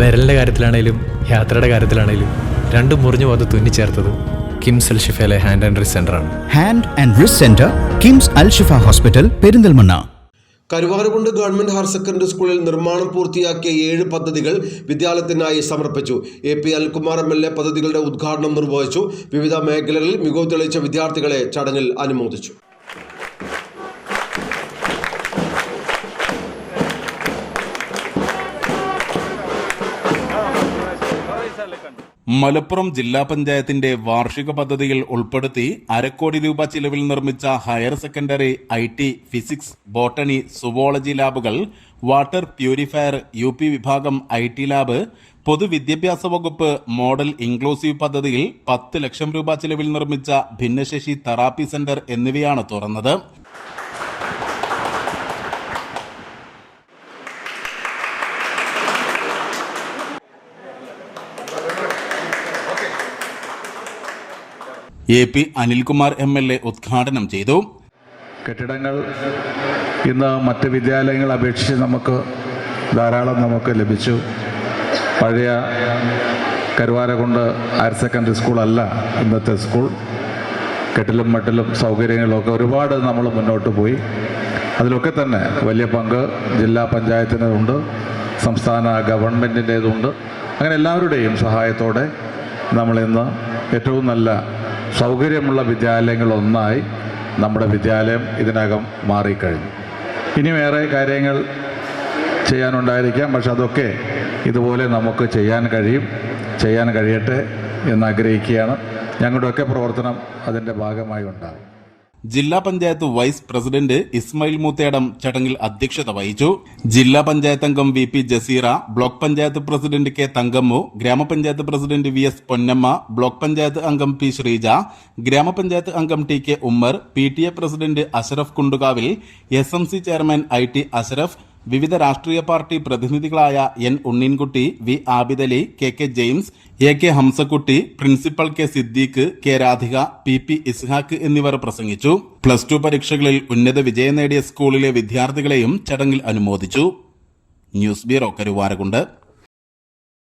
വിരലിന്റെ കാര്യത്തിലാണേലും യാത്രയുടെ കാര്യത്തിലാണേലും രണ്ടും മുറിഞ്ഞു പോകാതെ തുന്നിച്ചേർത്തത് കിംസ് അൽ ഷിഫയിലെ ഹാൻഡ് ആൻഡ് റിസ് ആണ്. Hand and wrist centre KIMS Al Shifa hospital Perinthalmanna. Karuvarakundu government higher secondary സ്കൂളിൽ നിർമ്മാണം പൂർത്തിയാക്കിയ ഏഴ് പദ്ധതികൾ വിദ്യാലയത്തിനായി സമർപ്പിച്ചു. A P Anilkumar M L A പദ്ധതികളുടെ ഉദ്ഘാടനം നിർവഹിച്ചു. വിവിധ മേഖലകളിൽ മികവ് തെളിയിച്ച വിദ്യാർത്ഥികളെ ചടങ്ങിൽ അനുമോദിച്ചു. മലപ്പുറം ജില്ലാ പഞ്ചായത്തിന്റെ വാർഷിക പദ്ധതിയിൽ ഉൾപ്പെടുത്തി അരക്കോടി രൂപ ചിലവിൽ നിർമ്മിച്ച higher secondary I T physics botany zoology ലാബുകൾ വാട്ടർ പ്യൂരിഫയർ യു പി വിഭാഗം ഐ ടി ലാബ് പൊതുവിദ്യാഭ്യാസ വകുപ്പ് മോഡൽ ഇൻക്ലൂസീവ് പദ്ധതിയിൽ പത്ത് ലക്ഷം രൂപ ചിലവിൽ നിർമ്മിച്ച ഭിന്നശേഷി തെറാപ്പി സെന്റർ എന്നിവയാണ് തുറന്നത്. A P Anilkumar M L A ഉദ്ഘാടനം ചെയ്തു. കെട്ടിടങ്ങൾ ഇന്ന് മറ്റ് വിദ്യാലയങ്ങളെ അപേക്ഷിച്ച് നമുക്ക് ധാരാളം നമുക്ക് ലഭിച്ചു. പഴയ കരുവാരകുണ്ട് ഹയർ സെക്കൻഡറി സ്കൂളല്ല ഇന്നത്തെ സ്കൂൾ. കെട്ടിലും മട്ടിലും സൗകര്യങ്ങളൊക്കെ ഒരുപാട് നമ്മൾ മുന്നോട്ട് പോയി. അതിലൊക്കെ തന്നെ വലിയ പങ്ക് ജില്ലാ പഞ്ചായത്തിനുണ്ട് സംസ്ഥാന ഗവൺമെന്റിന്റേതുണ്ട് അങ്ങനെ എല്ലാവരുടെയും സഹായത്തോടെ നമ്മളിന്ന് ഏറ്റവും നല്ല സൗകര്യമുള്ള വിദ്യാലയങ്ങളൊന്നായി നമ്മുടെ വിദ്യാലയം ഇതിനകം മാറിക്കഴിഞ്ഞു. ഇനി വേറെ കാര്യങ്ങൾ ചെയ്യാനുണ്ടായിരിക്കാം പക്ഷെ അതൊക്കെ ഇതുപോലെ നമുക്ക് ചെയ്യാൻ കഴിയും ചെയ്യാൻ കഴിയട്ടെ എന്ന് ആഗ്രഹിക്കുകയാണ്. ഞങ്ങളുടെയൊക്കെ പ്രവർത്തനം അതിന്റെ ഭാഗമായി ഉണ്ടാകും. ജില്ലാ പഞ്ചായത്ത് വൈസ് പ്രസിഡന്റ് ഇസ്മായിൽ മൂത്തേടം ചടങ്ങിൽ അധ്യക്ഷത വഹിച്ചു. ജില്ലാ പഞ്ചായത്ത് അംഗം V P Jaseera block panchayat president K Thankammu ഗ്രാമപഞ്ചായത്ത് president V S Ponnamma block panchayat അംഗം പി ശ്രീജ ഗ്രാമപഞ്ചായത്ത് അംഗം T K Ummer P T A president Ashraf Kundukavil S M C chairman I T Ashraf വിവിധ രാഷ്ട്രീയ party പ്രതിനിധികളായ N Unneenkutty V Abidali K K James A K Hamsakutty principal K Siddique K Radhika P P Ishaq എന്നിവർ പ്രസംഗിച്ചു. Plus two പരീക്ഷകളിൽ ഉന്നത വിജയം നേടിയ സ്കൂളിലെ വിദ്യാർത്ഥികളെയും ചടങ്ങിൽ അനുമോദിച്ചു. News bureau Karuvarakundu.